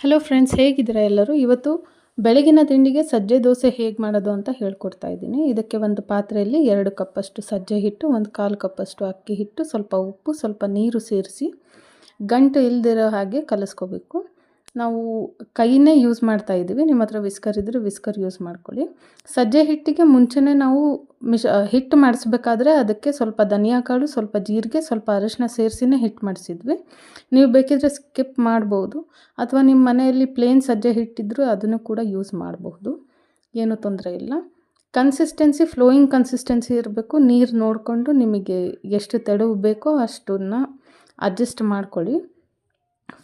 Hello friends ಹೇಗಿದ್ದೀರಾ ಎಲ್ಲರೂ? ಇವತ್ತು ಬೆಳಗಿನ ತಿಂಡಿಗೆ ಸಜ್ಜೆ ದೋಸೆ ಹೇಗೆ ಮಾಡೋದು ಅಂತ ಹೇಳ್ಕೊಡ್ತಾ ಇದ್ದೀನಿ. ಇದಕ್ಕೆ ಒಂದು ಪಾತ್ರೆಯಲ್ಲಿ ಎರಡು ಕಪ್ಪಷ್ಟು ಸಜ್ಜೆ ಹಿಟ್ಟು, ಒಂದು ಕಾಲು ಕಪ್ಪಷ್ಟು ಅಕ್ಕಿ ಹಿಟ್ಟು, ಸ್ವಲ್ಪ ಉಪ್ಪು, ಸ್ವಲ್ಪ ನೀರು ಸೇರಿಸಿ ಗಂಟು ಇಲ್ದಿರೋ ಹಾಗೆ ಕಲಿಸ್ಕೋಬೇಕು. ನಾವು ಕೈನೇ ಯೂಸ್ ಮಾಡ್ತಾ ಇದ್ದೀವಿ. ನಿಮ್ಮ ಹತ್ರ ವಿಸ್ಕರ್ ಇದ್ದರೆ ವಿಸ್ಕರ್ ಯೂಸ್ ಮಾಡ್ಕೊಳ್ಳಿ. ಸಜ್ಜೆ ಹಿಟ್ಟಿಗೆ ಮುಂಚೆನೇ ನಾವು ಮಿಶ ಹಿಟ್ಟು ಮಾಡಿಸ್ಬೇಕಾದ್ರೆ ಅದಕ್ಕೆ ಸ್ವಲ್ಪ ಧನಿಯಾ ಕಾಳು ಸ್ವಲ್ಪ ಜೀರಿಗೆ, ಸ್ವಲ್ಪ ಅರಿಶಿನ ಸೇರಿಸಿನೇ ಹಿಟ್ಟು ಮಾಡಿಸಿದ್ವಿ. ನೀವು ಬೇಕಿದ್ರೆ ಸ್ಕಿಪ್ ಮಾಡ್ಬೋದು. ಅಥವಾ ನಿಮ್ಮ ಮನೆಯಲ್ಲಿ ಪ್ಲೇನ್ ಸಜ್ಜೆ ಹಿಟ್ಟಿದ್ರು ಅದನ್ನು ಕೂಡ ಯೂಸ್ ಮಾಡಬಹುದು ಏನೂ ತೊಂದರೆ ಇಲ್ಲ. ಕನ್ಸಿಸ್ಟೆನ್ಸಿ ಫ್ಲೋಯಿಂಗ್ ಕನ್ಸಿಸ್ಟೆನ್ಸಿ ಇರಬೇಕು. ನೀರು ನೋಡಿಕೊಂಡು ನಿಮಗೆ ಎಷ್ಟು ತೆಳು ಬೇಕೋ ಅಷ್ಟನ್ನು ಅಡ್ಜಸ್ಟ್ ಮಾಡ್ಕೊಳ್ಳಿ.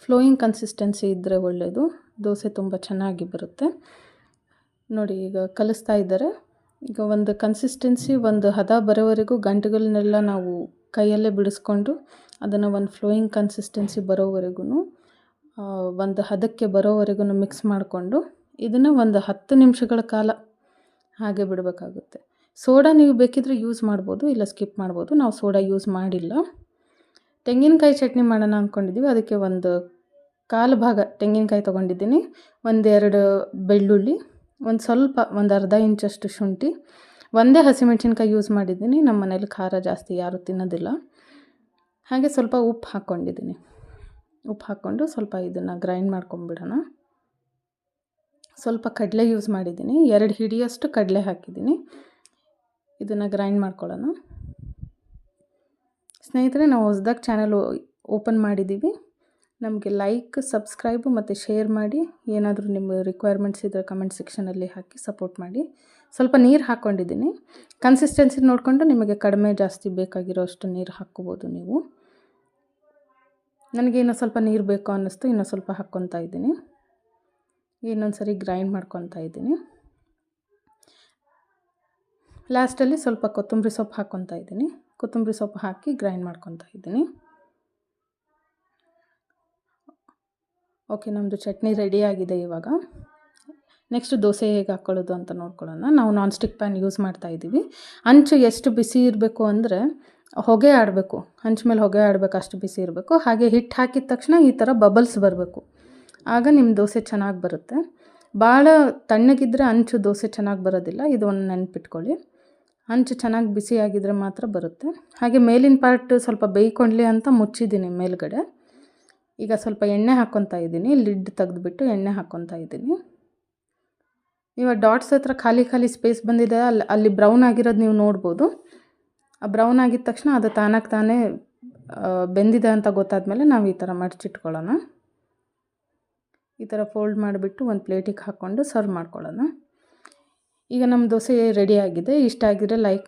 ಫ್ಲೋಯಿಂಗ್ ಕನ್ಸಿಸ್ಟೆನ್ಸಿ ಇದ್ದರೆ ಒಳ್ಳೆಯದು ದೋಸೆ ತುಂಬ ಚೆನ್ನಾಗಿ ಬರುತ್ತೆ. ನೋಡಿ, ಈಗ ಕಲಿಸ್ತಾ ಇದ್ದಾರೆ. ಈಗ ಒಂದು ಕನ್ಸಿಸ್ಟೆನ್ಸಿ ಒಂದು ಹದ ಬರೋವರೆಗೂ ಗಂಟುಗಳನ್ನೆಲ್ಲ ನಾವು ಕೈಯಲ್ಲೇ ಬಿಡಿಸ್ಕೊಂಡು ಅದನ್ನು ಒಂದು ಫ್ಲೋಯಿಂಗ್ ಕನ್ಸಿಸ್ಟೆನ್ಸಿ ಬರೋವರೆಗೂ ಒಂದು ಹದಕ್ಕೆ ಬರೋವರೆಗೂ ಮಿಕ್ಸ್ ಮಾಡಿಕೊಂಡು ಇದನ್ನು ಒಂದು ಹತ್ತು ನಿಮಿಷಗಳ ಕಾಲ ಹಾಗೆ ಬಿಡಬೇಕಾಗುತ್ತೆ. ಸೋಡಾ ನೀವು ಬೇಕಿದ್ರೆ ಯೂಸ್ ಮಾಡ್ಬೋದು, ಇಲ್ಲ ಸ್ಕಿಪ್ ಮಾಡ್ಬೋದು. ನಾವು ಸೋಡಾ ಯೂಸ್ ಮಾಡಿಲ್ಲ. ತೆಂಗಿನಕಾಯಿ ಚಟ್ನಿ ಮಾಡೋಣ ಅಂದ್ಕೊಂಡಿದ್ದೀವಿ ಅದಕ್ಕೆ ಒಂದು ಕಾಲು ಭಾಗ ತೆಂಗಿನಕಾಯಿ ತೊಗೊಂಡಿದ್ದೀನಿ. ಒಂದೆರಡು ಬೆಳ್ಳುಳ್ಳಿ, ಒಂದು ಸ್ವಲ್ಪ, ಒಂದು ಅರ್ಧ ಇಂಚಷ್ಟು ಶುಂಠಿ, ಒಂದೇ ಹಸಿಮೆಣ್ಸಿನ್ಕಾಯಿ ಯೂಸ್ ಮಾಡಿದ್ದೀನಿ. ನಮ್ಮ ಮನೇಲಿ ಖಾರ ಜಾಸ್ತಿ ಯಾರೂ ತಿನ್ನೋದಿಲ್ಲ. ಹಾಗೆ ಸ್ವಲ್ಪ ಉಪ್ಪು ಹಾಕ್ಕೊಂಡಿದ್ದೀನಿ. ಉಪ್ಪು ಹಾಕ್ಕೊಂಡು ಸ್ವಲ್ಪ ಇದನ್ನು ಗ್ರೈಂಡ್ ಮಾಡ್ಕೊಂಬಿಡೋಣ. ಸ್ವಲ್ಪ ಕಡಲೆ ಯೂಸ್ ಮಾಡಿದ್ದೀನಿ. ಎರಡು ಹಿಡಿಯಷ್ಟು ಕಡಲೆ ಹಾಕಿದ್ದೀನಿ. ಇದನ್ನು ಗ್ರೈಂಡ್ ಮಾಡ್ಕೊಳ್ಳೋಣ. ಸ್ನೇಹಿತರೆ, ನಾವು ಹೊಸ್ದಾಗಿ ಚಾನಲ್ ಓಪನ್ ಮಾಡಿದ್ದೀವಿ ನಮಗೆ ಲೈಕ್ ಸಬ್ಸ್ಕ್ರೈಬ್ ಮತ್ತು ಶೇರ್ ಮಾಡಿ. ಏನಾದರೂ ನಿಮ್ಮ ರಿಕ್ವೈರ್ಮೆಂಟ್ಸ್ ಇದ್ದರೆ ಕಮೆಂಟ್ ಸೆಕ್ಷನಲ್ಲಿ ಹಾಕಿ ಸಪೋರ್ಟ್ ಮಾಡಿ. ಸ್ವಲ್ಪ ನೀರು ಹಾಕ್ಕೊಂಡಿದ್ದೀನಿ ಕನ್ಸಿಸ್ಟೆನ್ಸಿ ನೋಡಿಕೊಂಡು ನಿಮಗೆ ಕಡಿಮೆ ಜಾಸ್ತಿ ಬೇಕಾಗಿರೋ ಅಷ್ಟು ನೀರು ಹಾಕ್ಕೋಬೋದು ನೀವು. ನನಗೆ ಇನ್ನೂ ಸ್ವಲ್ಪ ನೀರು ಬೇಕು ಅನ್ನಿಸ್ತು, ಇನ್ನೂ ಸ್ವಲ್ಪ ಹಾಕ್ಕೊತಾ ಇದ್ದೀನಿ. ಇನ್ನೊಂದು ಸರಿ ಗ್ರೈಂಡ್ ಮಾಡ್ಕೊತಾ ಇದ್ದೀನಿ. ಲಾಸ್ಟಲ್ಲಿ ಸ್ವಲ್ಪ ಕೊತ್ತಂಬರಿ ಸೊಪ್ಪು ಹಾಕ್ಕೊತಾ ಇದ್ದೀನಿ. ಕೊತ್ತಂಬರಿ ಸೊಪ್ಪು ಹಾಕಿ ಗ್ರೈಂಡ್ ಮಾಡ್ಕೊತಾ ಇದ್ದೀನಿ. ಓಕೆ ನಮ್ಮದು ಚಟ್ನಿ ರೆಡಿಯಾಗಿದೆ ಇವಾಗ. ನೆಕ್ಸ್ಟ್ ದೋಸೆ ಹೇಗೆ ಹಾಕ್ಕೊಳ್ಳೋದು ಅಂತ ನೋಡ್ಕೊಳ್ಳೋಣ. ನಾವು ನಾನ್ ಸ್ಟಿಕ್ ಪ್ಯಾನ್ ಯೂಸ್ ಮಾಡ್ತಾ ಇದ್ದೀವಿ. ಅಂಚು ಎಷ್ಟು ಬಿಸಿ ಇರಬೇಕು ಅಂದರೆ ಹೊಗೆ ಆಡಬೇಕು. ಹಂಚ ಮೇಲೆ ಹೊಗೆ ಆಡಬೇಕು, ಅಷ್ಟು ಬಿಸಿ ಇರಬೇಕು. ಹಾಗೆ ಹಿಟ್ಟು ಹಾಕಿದ ತಕ್ಷಣ ಈ ಥರ ಬಬಲ್ಸ್ ಬರಬೇಕು. ಆಗ ನಿಮ್ಮ ದೋಸೆ ಚೆನ್ನಾಗಿ ಬರುತ್ತೆ. ಭಾಳ ತಣ್ಣಗಿದ್ದರೆ ಅಂಚು ದೋಸೆ ಚೆನ್ನಾಗಿ ಬರೋದಿಲ್ಲ. ಇದು ಒಂದು ನೆನ್ಪಿಟ್ಕೊಳ್ಳಿ. ಹಂಚು ಚೆನ್ನಾಗಿ ಬಿಸಿಯಾಗಿದ್ದರೆ ಮಾತ್ರ ಬರುತ್ತೆ. ಹಾಗೆ ಮೇಲಿನ ಪಾರ್ಟ್ ಸ್ವಲ್ಪ ಬೇಯ್ಕೊಂಡ್ಲಿ ಅಂತ ಮುಚ್ಚಿದ್ದೀನಿ ಮೇಲ್ಗಡೆ. ಈಗ ಸ್ವಲ್ಪ ಎಣ್ಣೆ ಹಾಕ್ಕೊತಾ ಇದ್ದೀನಿ. ಲಿಡ್ ತೆಗೆದುಬಿಟ್ಟು ಎಣ್ಣೆ ಹಾಕ್ಕೊತಾ ಇದ್ದೀನಿ. ಇವಾಗ ಡಾಟ್ಸ್ ಹತ್ರ ಖಾಲಿ ಖಾಲಿ ಸ್ಪೇಸ್ ಬಂದಿದೆ ಅಲ್ಲಿ ಅಲ್ಲಿ ಬ್ರೌನ್ ಆಗಿರೋದು ನೀವು ನೋಡ್ಬೋದು. ಆ ಬ್ರೌನ್ ಆಗಿದ ತಕ್ಷಣ ಅದು ತಾನಾಗಿ ತಾನೇ ಬೆಂದಿದೆ ಅಂತ ಗೊತ್ತಾದಮೇಲೆ ನಾವು ಈ ಥರ ಮಡಚಿಟ್ಕೊಳ್ಳೋಣ. ಈ ಥರ ಫೋಲ್ಡ್ ಮಾಡಿಬಿಟ್ಟು ಒಂದು ಪ್ಲೇಟಿಗೆ ಹಾಕ್ಕೊಂಡು ಸರ್ವ್ ಮಾಡ್ಕೊಳ್ಳೋಣ. ಈಗ ನಮ್ಮ ದೋಸೆ ರೆಡಿ ಆಗಿದೆ. ಇಷ್ಟ ಆಗಿದ್ರೆ ಲೈಕ್